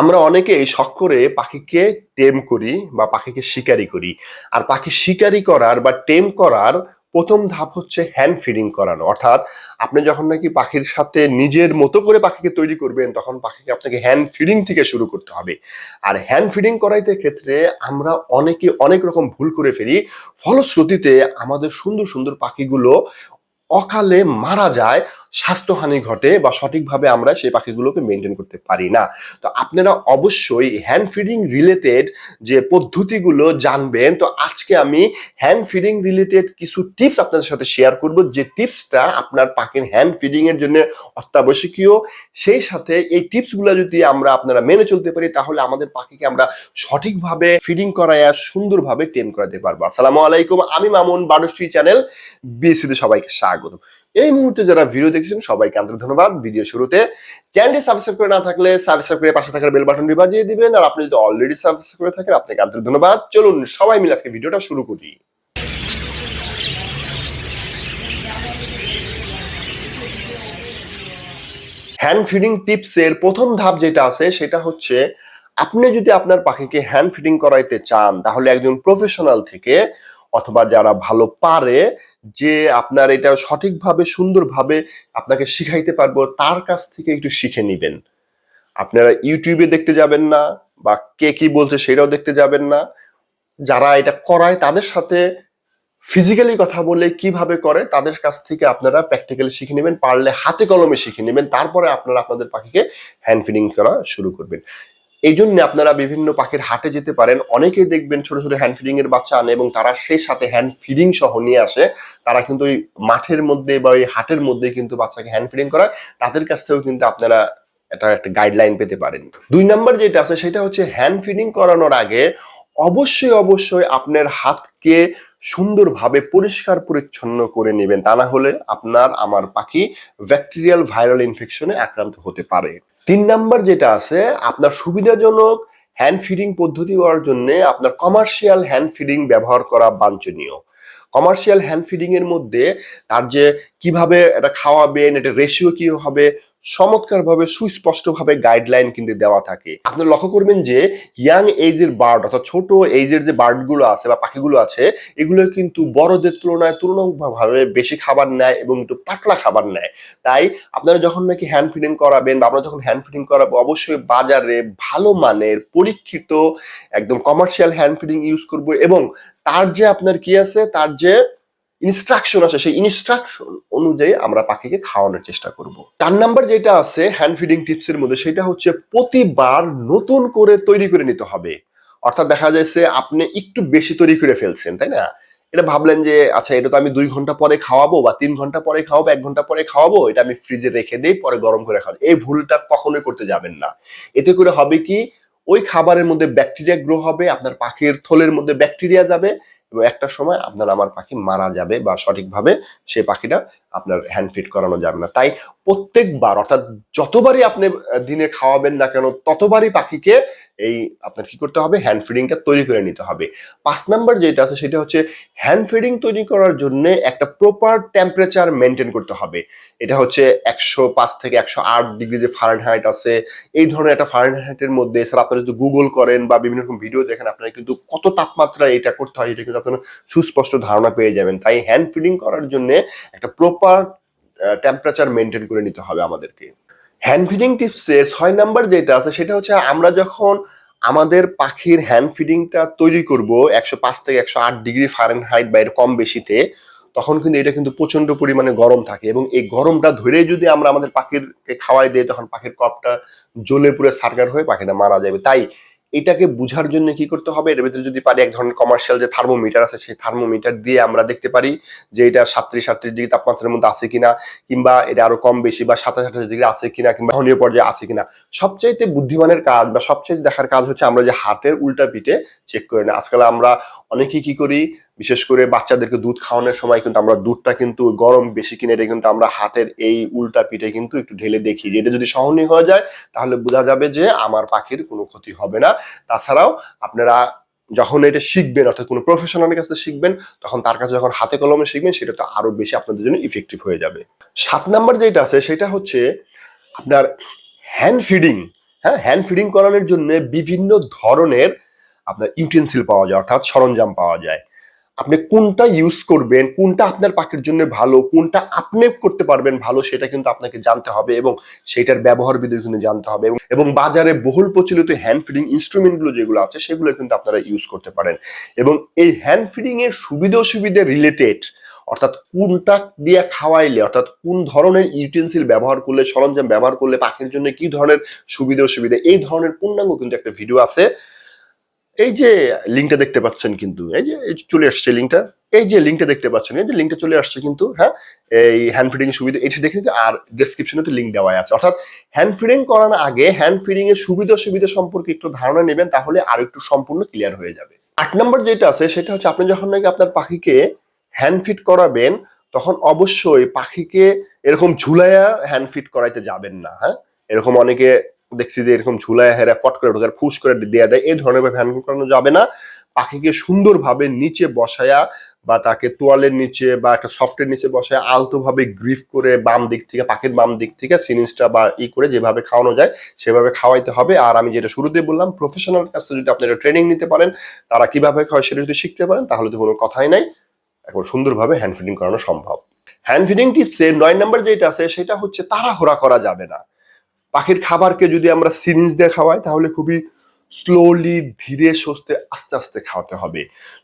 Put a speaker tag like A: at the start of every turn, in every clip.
A: আমরা অনেকেই শখ করে পাখিকে টেম করি বা পাখিকে শিকারি করি। আর পাখি শিকারি করার বা টেম করার প্রথম ধাপ হচ্ছে হ্যান্ড ফিডিং করানো। অর্থাৎ আপনি যখন নাকি পাখির সাথে নিজের মতো করে পাখিকে তৈরি করবেন, তখন পাখিকে আপনাকে হ্যান্ড ফিডিং থেকে শুরু করতে হবে। আর হ্যান্ড ফিডিং করাইতে ক্ষেত্রে আমরা অনেকে অনেক রকম ভুল করে ফেলি। ফলশ্রুতিতে আমাদের সুন্দর সুন্দর পাখিগুলো অকালে মারা যায় স্বাস্থ্যহানি ঘটে বা সঠিকভাবে আমরা সেই পাখিগুলোকে মেনটেন করতে পারি না। তো আপনারা অবশ্যই হ্যান্ড ফিডিং রিলেটেড যে পদ্ধতিগুলো জানবেন, তো আজকে আমি হ্যান্ড ফিডিং রিলেটেড কিছু টিপস আপনাদের সাথে শেয়ার করব। যে টিপসটা আপনার পাখির হ্যান্ড ফিডিং এর জন্য অত্যাবশ্যকীয়, সেই সাথে এই টিপসগুলো যদি আমরা আপনারা মেনে চলতে পারি, তাহলে আমাদের পাখিকে আমরা সঠিকভাবে ফিডিং করাইয়া সুন্দরভাবে টেম করাতে পারব। আসসালামু আলাইকুম, আমি মামুন বারুশ্রী চ্যানেল বিএসসিতে সবাইকে স্বাগত এই মুহূর্তে যারা ভিডিও দেখছেন সবাইকে আন্তরিক ধন্যবাদ। ভিডিও শুরুতে চ্যানেলটি সাবস্ক্রাইব করে না থাকলে সাবস্ক্রাইব করে পাশে থাকার বেল বাটনটি বাজিয়ে দিবেন। আর আপনি যদি অলরেডি সাবস্ক্রাইব করে থাকেন, আপনাকে আন্তরিক ধন্যবাদ। চলুন সবাই মিলে আজকে ভিডিওটা শুরু করি। হ্যান্ড ফিডিং টিপসের প্রথম ধাপ যেটা আছে, সেটা হচ্ছে আপনি যদি আপনার পাখিকে হ্যান্ড ফিডিং করাইতে চান, তাহলে একজন প্রফেশনাল থেকে অথবা যারা ভালো পারে যে আপনার এটা সঠিকভাবে, সুন্দরভাবে আপনাকে শিখাইতে পারব, তার কাছ থেকে একটু শিখে নেবেন। আপনারা ইউটিউবে দেখতে যাবেন না বা কে কি বলছে সেটাও দেখতে যাবেন না। যারা এটা করায় তাদের সাথে ফিজিক্যালি কথা বলে কীভাবে করে, তাদের কাছ থেকে আপনারা প্র্যাকটিক্যালি শিখে নেবেন, পারলে হাতে কলমে শিখে নেবেন, তারপরে আপনারা আপনাদের পাখিকে হ্যান্ড ফিডিং করা শুরু করবেন। এই জন্য আপনারা বিভিন্ন পাখির হাটে যেতে পারেন। অনেকেই দেখবেন ছোট ছোট হ্যান্ড ফিডিং এর বাচ্চা আনে এবং তারা সেই সাথে হ্যান্ড ফিডিং সহ নিয়ে আসে। তারা কিন্তু ওই মাঠের মধ্যে বা ওই হাটের মধ্যে কিন্তু বাচ্চাকে হ্যান্ড ফিডিং করায়। তাদের কাছ থেকেও কিন্তু আপনারা এটা একটা গাইডলাইন পেতে পারেন। দুই নাম্বার যেটা আছে, সেটা হচ্ছে হ্যান্ড ফিডিং করানোর আগে অবশ্যই অবশ্যই আপনার হাতকে সুন্দরভাবে পরিষ্কার, পরিচ্ছন্ন করে নেবেন। তা না হলে আপনার, আমার পাখি ব্যাকটেরিয়াল ভাইরাল ইনফেকশনে আক্রান্ত হতে পারে। তিন নাম্বার যেটা আছে, আপনার সুবিধাজনক হ্যান্ড ফিডিং পদ্ধতি হওয়ার জন্য আপনার কমার্শিয়াল হ্যান্ড ফিডিং ব্যবহার করা বাঞ্ছনীয়। কমার্শিয়াল হ্যান্ড ফিডিং এর মধ্যে তার যে কীভাবে এটা খাওয়াবেন, এটা রেশিও কি হবে চমৎকারভাবে সুস্পষ্টভাবে গাইডলাইন কিন্তু দেওয়া থাকে। আপনি লক্ষ্য করবেন যে ইয়াং এজের বার্ড অর্থাৎ ছোট এজের যে বার্ডগুলো আছে বা পাখিগুলো আছে, এগুলো কিন্তু বড়দের তুলনায় তুলনামূলকভাবে বেশি খাবার নেয় এবং একটু পাতলা খাবার নেয়। তাই আপনারা যখন নাকি হ্যান্ড ফিডিং করাবেন বা আমরা যখন হ্যান্ড ফিডিং করাবো অবশ্যই বাজারে ভালো মানের পরীক্ষিত একদম কমার্শিয়াল হ্যান্ড ফিডিং ইউজ করব এবং তার যে আপনার কি আছে, তার যে ইনস্ট্রাকশন আছে সেই ইনস্ট্রাকশন অনুযায়ী আমরা পাখিকে খাওয়ানোর চেষ্টা করব। চার নাম্বার যেটা আছে হ্যান্ড ফিডিং টিপসের মধ্যে, সেটা হচ্ছে প্রতিবার নতুন করে তৈরি করে নিতে হবে। অর্থাৎ দেখা যাচ্ছে আপনি একটু বেশি তৈরি করে ফেলছেন, তাই না? এটা ভাবলেন যে আচ্ছা এটা তো আমি দুই ঘণ্টা পরে খাওয়াবো বা তিন ঘণ্টা পরে খাওয়াবো, এক ঘণ্টা পরে খাওয়াবো, এটা আমি ফ্রিজে রেখে দিই, পরে গরম করে খাওয়াবো। এই ভুলটা কখনোই করতে যাবেন না। এতে করে হবে কি? ওই খাবারের মধ্যে ব্যাকটেরিয়া গ্রো হবে, আপনার পাখির থলের মধ্যে ব্যাকটেরিয়া যাবে এবং একটা সময় আপনার আমার পাখি মারা যাবে বা সঠিকভাবে সে পাখিটা আপনার হ্যান্ড ফিট করানো যাবে না। তাই প্রত্যেকবার, অর্থাৎ যতবারই আপনি দিনে খাওয়াবেন না কেন, ততবারই পাখিকে এই আপনার কি করতে হবে? হ্যান্ড ফিডিংটা তৈরি করে নিতে হবে। পাঁচ নাম্বার যেটা আছে সেটা হচ্ছে হ্যান্ড ফিডিং তৈরি করার জন্য একটা প্রপার টেম্পারেচার মেনটেন করতে হবে। এটা হচ্ছে একশো পাঁচ থেকে একশো আট ডিগ্রি যে ফারেনহাইট আছে, এই ধরনের একটা ফারেনহাইটের মধ্যে এছাড়া আপনারা যদি গুগল করেন বা বিভিন্ন রকম ভিডিও দেখেন, আপনারা কিন্তু কত তাপমাত্রা এটা করতে হয় এটা কিন্তু আপনারা সুস্পষ্ট ধারণা পেয়ে যাবেন। তাই হ্যান্ড ফিডিং করার জন্য একটা প্রপার টেম্পারেচার মেনটেন করে নিতে হবে আমাদেরকে। হ্যান্ড ফিডিং টিপসে ছয় নাম্বার যেটা আছে, সেটা হচ্ছে আমরা যখন আমাদের পাখির হ্যান্ড ফিডিংটা তৈরি করব একশো পাঁচ থেকে একশো আট ডিগ্রি ফারেন হাইট বা এর কম বেশিতে, তখন কিন্তু এটা কিন্তু প্রচণ্ড পরিমাণে গরম থাকে এবং এই গরমটা ধরে যদি আমরা আমাদের পাখিরকে খাওয়াই দিই, তখন পাখির কপটা জ্বলে পুরো সার্কার হয়ে পাখিটা মারা যাবে। তাই এটাকে বুঝার জন্য কি করতে হবে? এর ভিতরে যদি পারি এক ধরনের কমার্শিয়াল যে থার্মোমিটার আছে, সেই থার্মোমিটার দিয়ে আমরা দেখতে পারি যে এটা সাতত্রিশ সাতত্রিশ ডিগ্রি তাপমাত্রার মধ্যে আছে কিনা, কিংবা এটা আরও কম বেশি বা সাতাশ সাতাশ ডিগ্রি আছে কিনা, কিংবা সহনীয় পর্যায়ে আছে কিনা। সবচাইতে বুদ্ধিমানের কাজ বা সবচাইতে দেখার কাজ হচ্ছে আমরা যে হার্টের উল্টা পিঠে চেক করি না আজকাল আমরা অনেকেই কি করি বিশেষ করে বাচ্চাদেরকে দুধ খাওয়ানোর সময় কিন্তু আমরা দুধটা কিন্তু গরম বেশি কিনে এটা কিন্তু আমরা হাতের এই উল্টা পিঠে কিন্তু একটু ঢেলে দেখি। এটা যদি সহনীয় হয়ে যায়, তাহলে বোঝা যাবে যে আমার পাখির কোনো ক্ষতি হবে না। তাছাড়াও আপনারা যখন এটা শিখবেন, অর্থাৎ কোনো প্রফেশনালের কাছে শিখবেন, তখন তার কাছে যখন হাতে কলমে শিখবেন, সেটা তো আরও বেশি আপনাদের জন্য ইফেক্টিভ হয়ে যাবে। সাত নাম্বার যেটা আছে, সেটা হচ্ছে আপনার হ্যান্ড ফিডিং হ্যাঁ হ্যান্ড ফিডিং করানোর জন্য বিভিন্ন ধরনের আপনার ইউটেন্সিল পাওয়া যায়, অর্থাৎ সরঞ্জাম পাওয়া যায়। আপনি কোনটা ইউজ করবেন, কোনটা আপনার পাখির জন্য ভালো, কোনটা আপনি করতে পারবেন ভালো, সেটা কিন্তু আপনাকে জানতে হবে এবং সেটার ব্যবহার বিধি কিন্তু জানতে হবে এবং- বাজারে বহুল প্রচলিত হ্যান্ড ফিডিং ইনস্ট্রুমেন্টগুলো যেগুলো আছে, সেগুলো কিন্তু আপনারা ইউজ করতে পারেন। এবং এই হ্যান্ড ফিডিং এর সুবিধা অসুবিধা রিলেটেড অর্থাৎ কোনটা দিয়ে খাওয়াইলে, অর্থাৎ কোন ধরনের ইউটেন্সিল ব্যবহার করলে, সরঞ্জাম ব্যবহার করলে পাখির জন্য কি ধরনের সুবিধা অসুবিধা, এই ধরনের পূর্ণাঙ্গ কিন্তু একটা ভিডিও আছে। এই যে লিঙ্কটা দেখতে পাচ্ছেন কিন্তু, এই যে চলে আসছে লিঙ্কটা এই যে লিঙ্কটা দেখতে পাচ্ছেন, এই যে লিঙ্কটা চলে আসছে কিন্তু হ্যাঁ এই হ্যান্ড ফিডিং এর সুবিধা, এটি দেখে নিতে আর ডেসক্রিপশনে তো লিঙ্ক দেওয়া আছে। অর্থাৎ হ্যান্ড ফিডিং করানোর আগে হ্যান্ড ফিডিং এর সুবিধা অসুবিধা সম্পর্কে একটু ধারণা নেবেন, তাহলে আর একটু সম্পূর্ণ ক্লিয়ার হয়ে যাবে। আট নম্বর যেটা আছে, সেটা হচ্ছে আপনি যখন নাকি আপনার পাখিকে হ্যান্ড ফিট করাবেন, তখন অবশ্যই পাখিকে এরকম ঝুলাইয়া হ্যান্ড ফিট করাইতে যাবেন না হ্যাঁ? এরকম অনেকে দেখছি যে এরকম ঝুলায় হেরা ফট করে ঢোকার ফুস করে দেয়া দেয়। এই ধরনের হ্যান্ড করানো যাবে না। পাখিকে সুন্দরভাবে নিচে বসায়া বা তাকে তোয়ালের নিচে বা একটা সফটের নিচে বসায় আলতোভাবে গ্রিফ করে বাম দিক থেকে, পাখির বাম দিক থেকে সিরিঞ্জটা বা ই করে যেভাবে খাওয়ানো যায়, সেভাবে খাওয়াইতে হবে। আর আমি যেটা শুরুতে বললাম প্রফেশনাল কাছে যদি আপনারা ট্রেনিং নিতে পারেন, তারা কীভাবে খাওয়ায় সেটা যদি শিখতে পারেন, তাহলে তো কোনো কথাই নাই। এখন সুন্দরভাবে হ্যান্ড ফিডিং করানো সম্ভব। হ্যান্ড ফিডিং টিপসের নয় নাম্বার যেটা আছে, সেটা হচ্ছে তাড়াহুড়া করা যাবে না। পাখির খাবারকে যদি আমরা সিরিঞ্জ দিয়ে খাওয়াই, তাহলে খুবই স্লোলি ধীরে সুস্থে আস্তে আস্তে খাওয়াতে হবে।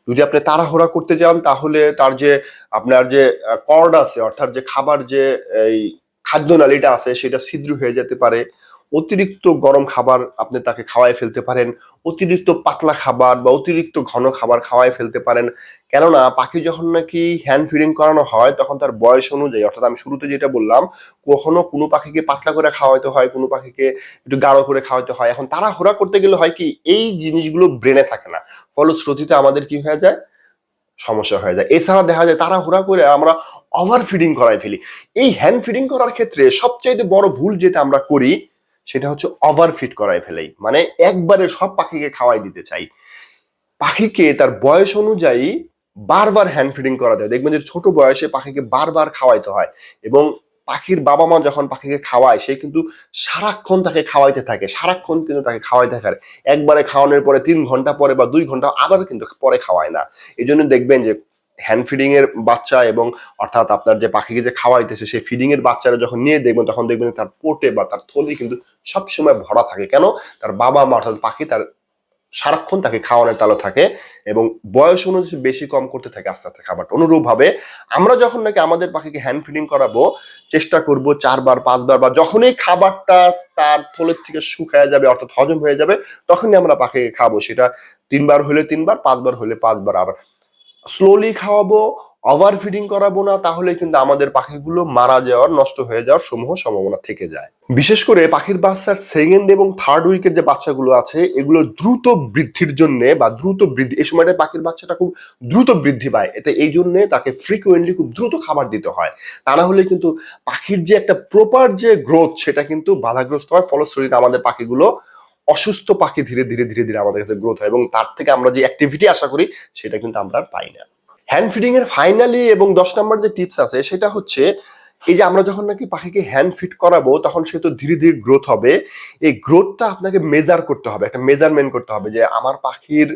A: যদি আপনি তাড়াহুড়া করতে যান, তাহলে তার যে আপনার যে কর্ড আছে, অর্থাৎ যে খাবার যে, এই খাদ্য নালীটা আছে, সেটা ছিদ্র হয়ে যেতে পারে। অতিরিক্ত গরম খাবার আপনি তাকে খাওয়াই ফেলতে পারেন, অতিরিক্ত পাতলা খাবার বা অতিরিক্ত ঘন খাবার খাওয়াই ফেলতে পারেন। কেননা পাখি যখন নাকি হ্যান্ড ফিডিং করানো হয়, তখন তার বয়স অনুযায়ী, অর্থাৎ আমি শুরুতে যেটা বললাম, কখনো কোনো পাখিকে পাতলা করে খাওয়াইতে হয়, কোনো পাখিকে একটু গাঢ় করে খাওয়াইতে হয়। এখন তারা হোরা করতে গেলে হয় কি, এই জিনিসগুলো ব্রেনে থাকে না। ফলশ্রুতিতে আমাদের কি হয়ে যায়? সমস্যা হয়ে যায়। এছাড়া দেখা যায় তারা হুড়া করে আমরা ওভার ফিডিং করাই ফেলি। এই হ্যান্ড ফিডিং করার ক্ষেত্রে সবচাইতে বড় ভুল যেটা আমরা করি সেটা হচ্ছে ওভার ফিড করাই ফেলাই। মানে একবারে সব পাখিকে খাওয়াই দিতে চাই। পাখিকে তার বয়স অনুযায়ী বারবার হ্যান্ড ফিডিং করা যায় দেখবেন যে ছোট বয়সে পাখিকে বারবার খাওয়াইতে হয় এবং পাখির বাবা মা যখন পাখিকে খাওয়ায়, সে কিন্তু সারাক্ষণ তাকে খাওয়াইতে থাকে। সারাক্ষণ কিন্তু তাকে খাওয়াইতে থাকে একবারে খাওয়ানোর পরে তিন ঘণ্টা পরে বা দুই ঘণ্টা আবার কিন্তু পরে খাওয়ায় না। এই জন্য দেখবেন যে হ্যান্ড ফিডিং এর বাচ্চা এবং অর্থাৎ আপনার যে পাখিকে যে খাওয়াইতেছে সেই ফিডিং এর বাচ্চারা যখন নিয়ে দেখবেন, তখন দেখবেন তার পোটে বা তার থলি কিন্তু সবসময় ভরা থাকে। কেন? তার বাবা মা অর্থাৎ পাখি তার সারাক্ষণ তাকে খাওয়ানোর তালো থাকে এবং বয়স অনুযায়ী বেশি কম করতে থাকে আস্তে আস্তে খাবারটা। অনুরূপ ভাবে আমরা যখন নাকি আমাদের পাখিকে হ্যান্ড ফিডিং করাবো, চেষ্টা করব চারবার, পাঁচবার বা যখনই খাবারটা তার থলের থেকে শুকায় যাবে, অর্থাৎ হজম হয়ে যাবে, তখনই আমরা পাখিকে খাব। সেটা তিনবার হলে তিনবার, পাঁচবার হলে পাঁচবার। আর স্লোলি খাওয়াবো ওভার ফিডিং করাবো না, তাহলে কিন্তু আমাদের পাখিগুলো মারা যাওয়ার, নষ্ট হয়ে যাওয়ার সমূহ সম্ভাবনা থেকে যায়। বিশেষ করে পাখির বাচ্চার সেকেন্ড এবং থার্ড উইকের যে বাচ্চাগুলো আছে, এগুলো দ্রুত বৃদ্ধির জন্য বা দ্রুত বৃদ্ধি, এই সময়টা পাখির বাচ্চাটা খুব দ্রুত বৃদ্ধি পায়। এতে এই জন্যে তাকে ফ্রিকুয়েন্টলি খুব দ্রুত খাবার দিতে হয়। তা না হলে কিন্তু পাখির যে একটা প্রপার যে গ্রোথ সেটা কিন্তু বাধাগ্রস্ত হয়, ফলশ্রুতিতে আমাদের পাখিগুলো অসুস্থ পাখি ধীরে ধীরে ধীরে ধীরে আমাদের কাছে গ্রোথ হয় এবং তার থেকে আমরা যে অ্যাক্টিভিটি আশা করি, সেটা কিন্তু আমরা আর পাই না। হ্যান্ড ফিডিং এর ফাইনালি এবং দশ নম্বর যে টিপস আছে, সেটা হচ্ছে এই যে আমরা যখন নাকি পাখিকে হ্যান্ড ফিট করাবো, তখন সে তো ধীরে ধীরে গ্রোথ হবে। এই গ্রোথটা আপনাকে মেজার করতে হবে, একটা মেজারমেন্ট করতে হবে যে আমার পাখির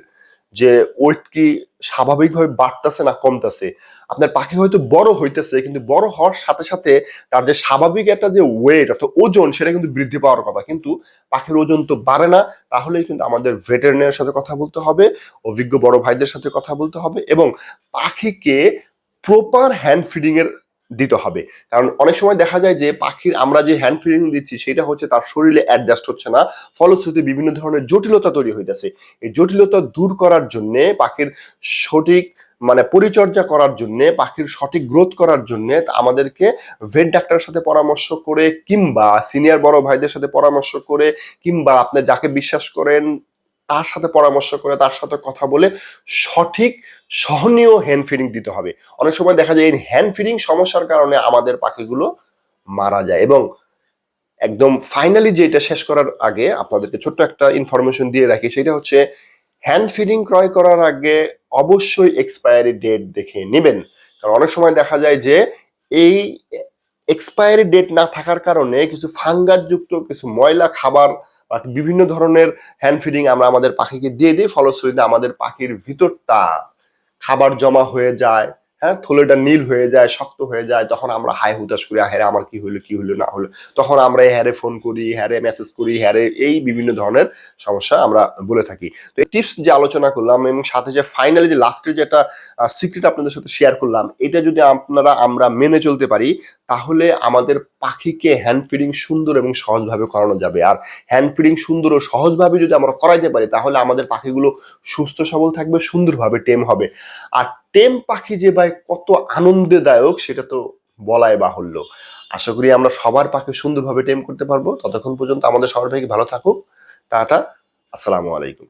A: যে ওয়েট কি স্বাভাবিকভাবে বাড়তেছে না কমতেছে। আপনার পাখি হয়তো বড় হইতেছে, কিন্তু বড় হওয়ার সাথে সাথে তার যে স্বাভাবিক একটা যে ওয়েট অর্থাৎ ওজন, সেটা কিন্তু বৃদ্ধি পাওয়ার কথা। কিন্তু পাখির ওজন তো বাড়ে না, তাহলেই কিন্তু আমাদের ভেটেরিনারির সাথে কথা বলতে হবে, অভিজ্ঞ বড় ভাইদের সাথে কথা বলতে হবে এবং পাখিকে প্রপার হ্যান্ড ফিডিং এর দিতে হবে। কারণ অনেক সময় দেখা যায় যে পাখির আমরা যে হ্যান্ড ফিডিং দিচ্ছি, সেটা হচ্ছে তার শরীরে অ্যাডজাস্ট হচ্ছে না ফলশ্রুতি বিভিন্ন ধরনের জটিলতা তৈরি হইতেছে। এই জটিলতা দূর করার জন্যে পাখির সঠিক মানে পরিচর্যা করার জন্য, পাখির সঠিক গ্রোথ করার জন্য আমাদেরকে ভেট ডাক্তারের সাথে পরামর্শ করে কিংবা সিনিয়র বড় ভাইদের সাথে পরামর্শ করে কিংবা আপনি যাকে বিশ্বাস করেন তার সাথে পরামর্শ করে তার সাথে কথা বলে সঠিক সহনীয় হ্যান্ড ফিডিং দিতে হবে। অনেক সময় দেখা যায় এই হ্যান্ড ফিডিং সমস্যার কারণে আমাদের পাখিগুলো মারা যায় এবং একদম ফাইনালি যেটা শেষ করার আগে আপনাদেরকে ছোট্ট একটা ইনফরমেশন দিয়ে রাখি, সেটা হচ্ছে হ্যান্ড ফিডিং ক্রয় করার আগে অবশ্যই এক্সপায়ারি ডেট দেখে নেবেন। কারণ অনেক সময় দেখা যায় যে এই এক্সপায়ারি ডেট না থাকার কারণে কিছু ফাঙ্গাসযুক্ত, কিছু ময়লা খাবার বা বিভিন্ন ধরনের হ্যান্ড ফিডিং আমরা আমাদের পাখিকে দিয়ে দিই। ফলশ্রুতিতে আমাদের পাখির ভিতরটা খাবার জমা হয়ে যায়। হ্যাঁ থলেটা নীল হয়ে যায়, শক্ত হয়ে যায়, তখন আমরা হাই হুতাশ করি হ্যাঁ আমার কি হলো কি হলো না হলো তখন আমরা হ্যারে ফোন করি, হ্যারে মেসেজ করি, হ্যারে এই বিভিন্ন ধরনের সমস্যা আমরা বলে থাকি। তো এই টিপস যে আলোচনা করলাম এবং সাথে যে ফাইনালি যে লাস্টে যে একটা সিক্রেট আপনাদের সাথে শেয়ার করলাম, এটা যদি আপনারা, আমরা মেনে চলতে পারি, তাহলে আমাদের পাখিকে হ্যান্ড ফিডিং সুন্দর এবং সহজভাবে করানো যাবে। আর হ্যান্ড ফিডিং সুন্দর ও সহজভাবে যদি আমরা করাইতে পারি, তাহলে আমাদের পাখিগুলো সুস্থ সবল থাকবে, সুন্দরভাবে টেম হবে। আর টেম পাখি যে ভাই কত আনন্দদায়ক, সেটা তো বলাই বাহুল্য। আশা করি আমরা সবার পাখি সুন্দরভাবে টেম করতে পারব। ততক্ষণ পর্যন্ত আমাদের সবার ভাই ভালো থাকুক। টাটা, আসসালামু আলাইকুম।